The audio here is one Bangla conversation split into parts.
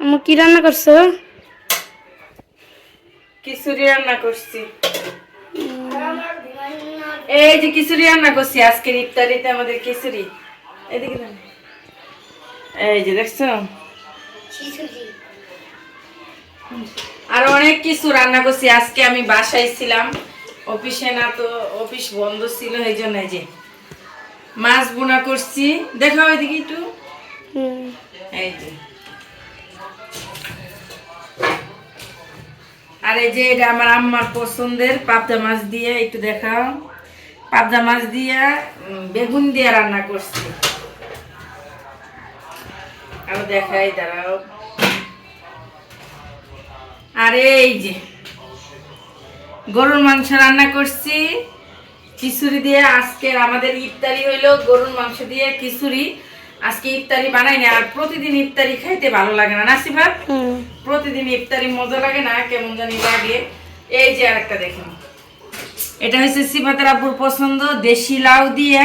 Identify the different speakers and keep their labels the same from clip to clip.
Speaker 1: আমার কি রান্না করছ?
Speaker 2: খিচুড়ি রান্না করছি। এই যে খিচুড়ি রান্না করছি আজকের ইফতারিতে আমাদের খিচুড়ি। এদিকে এই যে দেখছ? আর অনেক কিছু রান্না করছি। আজকে আমি বাসায় ছিলাম অফিসে না তো অফিস বন্ধ ছিল এই জন্য এই যে মাছ বোনা করছি। দেখাও এদিকে একটু। এই যে। আর এই যে এটা আমার আম্মার পছন্দের পাবদা মাছ দিয়ে, একটু দেখাও। পাবদা মাছ দিয়ে বেগুন দিয়ে রান্না করছি। দেখাই, দাঁড়াও। এই যে গরুর মাংস রান্না করছি। খিচুড়ি দিয়ে আজকের আমাদের ইফতারি হইল গরুর মাংস দিয়ে খিচুড়ি। আজকে ইফতারি বানাই না আর প্রতিদিন ইফতারি খাইতে ভালো লাগে না নাসিবাব
Speaker 1: হুম।
Speaker 2: প্রতিদিন ইফতারি মজা লাগে না কেমন জানি লাগে। এই যে আরেকটা দেখেন। এটা হচ্ছে সিফাতের আব্বুর পছন্দ দেশি লাউ দিয়ে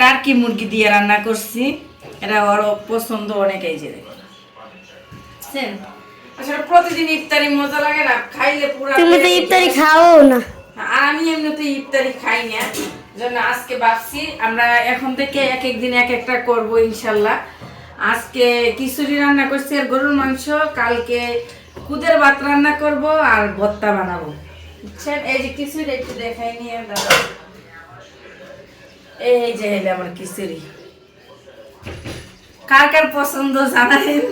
Speaker 2: টার্কি মুরগি দিয়ে রান্না করছি। এটা ওর পছন্দ অনেক এই যে দেখেন। আসলে প্রতিদিন ইফতারি মজা লাগে না? খাইলে পুরো
Speaker 1: তুমি তো ইফতারি খাও না।
Speaker 2: আমি এমনিতে ইফতারি খাই না জন্য আজকে ভাবছি আমরা এখন থেকে এক এক দিন এক একটা করব ইনশাল্লাহ। আজকে খিচুড়ি রান্না করছি আর গরুর মাংস কালকে খুদের ভাত রান্না করব আর ভর্তা বানাবো। বুঝছেন এই যে খিচুড়ি একটু দেখাই নিয়ে দাদা এই যে হইলে আমার খিচুড়ি। কার কার পছন্দ জানাবেন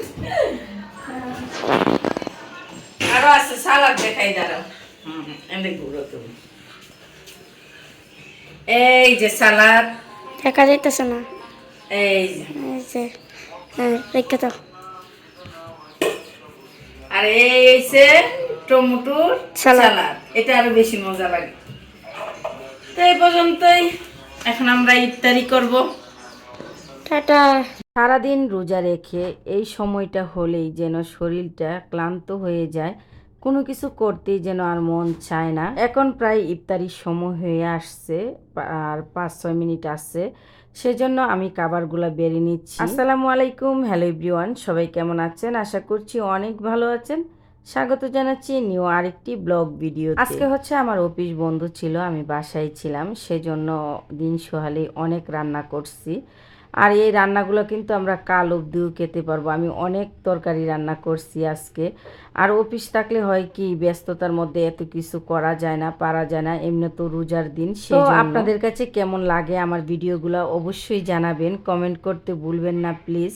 Speaker 2: আরও আছে সালাদ দেখাই দাঁড়াও। হুম এনে গুঁড়ো তুমি। এই যে সালাদ।
Speaker 1: দেখা যাইতেছে না।
Speaker 2: এই যে।
Speaker 1: হ্যাঁ রেখে দাও।
Speaker 2: আর এই যে টমেটোর
Speaker 1: সালাদ।
Speaker 2: সালাদ এটা আরও বেশি মজা লাগে। তো এই পর্যন্তই এখন আমরা ইফতারি করব।
Speaker 1: টাটা।
Speaker 3: সারাদিন রোজা রেখে এই সময়টা হলেই যেন শরীরটা ক্লান্ত হয়ে যায় কোনো কিছু করতেই যেন আর মন চায় না। এখন প্রায় ইফতারির সময় হয়ে আসছে আর পাঁচ ছয় মিনিট আসছে সেজন্য আমি কাবারগুলো বেরিয়ে নিচ্ছি। আসসালামু আলাইকুম হ্যালো এভরিওয়ান সবাই কেমন আছেন? আশা করছি অনেক ভালো আছেন। স্বাগত জানাচ্ছি নিউ আরেকটি ব্লগ ভিডিও আজকে হচ্ছে আমার অফিস বন্ধু ছিল আমি বাসায় ছিলাম সেজন্য দিন সোহালে অনেক রান্না করছি। আর এই রান্নাগুলো কিন্তু আমরা কাল অবধিও খেতে পারব। আমি অনেক তরকারি রান্না করছি আজকে। আর অফিস থাকলে হয় কি ব্যস্ততার মধ্যে এত কিছু করা যায় না পারা যায় না এমনি তো রোজার দিন। সে আপনাদের কাছে কেমন লাগে আমার ভিডিওগুলো অবশ্যই জানাবেন কমেন্ট করতে ভুলবেন না প্লিজ।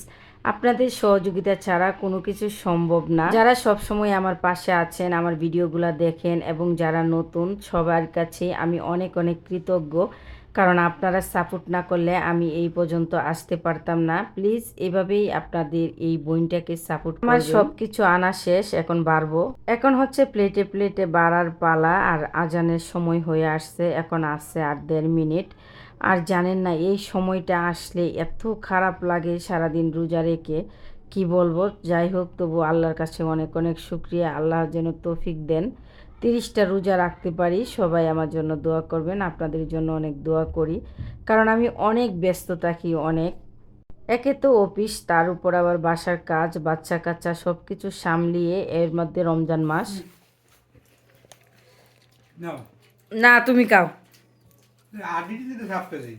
Speaker 3: আপনাদের সহযোগিতা ছাড়া কোনো কিছু সম্ভব না। যারা সব সময় আমার পাশে আছেন আমার ভিডিওগুলো দেখেন এবং যারা নতুন সবার কাছে আমি অনেক অনেক কৃতজ্ঞ। কারণ আপনারা সাপোর্ট না করলে আমি এই পর্যন্ত আসতে পারতাম না। প্লিজ এভাবেই আপনাদের এই বইনটাকে সাপোর্ট আমার সব কিছু আনা শেষ, এখন বাড়বো। এখন হচ্ছে প্লেটে প্লেটে বাড়ার পালা আর আজানের সময় হয়ে আসছে, এখন আসছে আর দেড় মিনিট। আর জানেন না, এই সময়টা আসলে এত খারাপ লাগে সারাদিন রোজা রেখে। কি বলব? যাই হোক, তবু আল্লাহর কাছে অনেক অনেক শুক্রিয়া। আল্লাহ যেন তৌফিক দেন। তিরিশটা রোজা রাখতে পারি সবাই আমার জন্য দোয়া করবেন আপনাদের জন্য অনেক দোয়া করি। কারণ আমি অনেক ব্যস্ত থাকি অনেক। একে তো অফিস তার উপর আবার বাসার কাজ বাচ্চা কাচ্চা সব কিছু সামলিয়ে এর মধ্যে রমজান মাস।
Speaker 2: না তুমি খাও।
Speaker 4: আদি দিতে হাফ কেজি।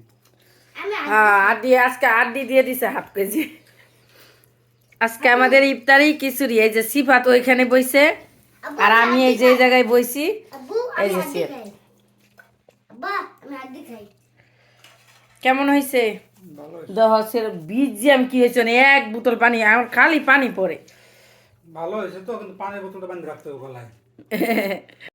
Speaker 2: হ্যাঁ আড্ডি আজকে আড্ডি দিয়ে দিছে হাফ কেজি। আজকে আমাদের ইফতারি খিচুড়ি এই যে সিফাত ওইখানে বইছে। আর আমি এই যে জায়গায় বইছি এই যে সিফাত কেমন হয়েছে দহসের বীজ জ্যাম কি হয়েছে না, এক বোতল পানি আমার খালি পানি পড়ে।
Speaker 4: ভালো হয়েছে তো কিন্তু পানির বোতলটা বান্ধে রাখতে হবে গলায়।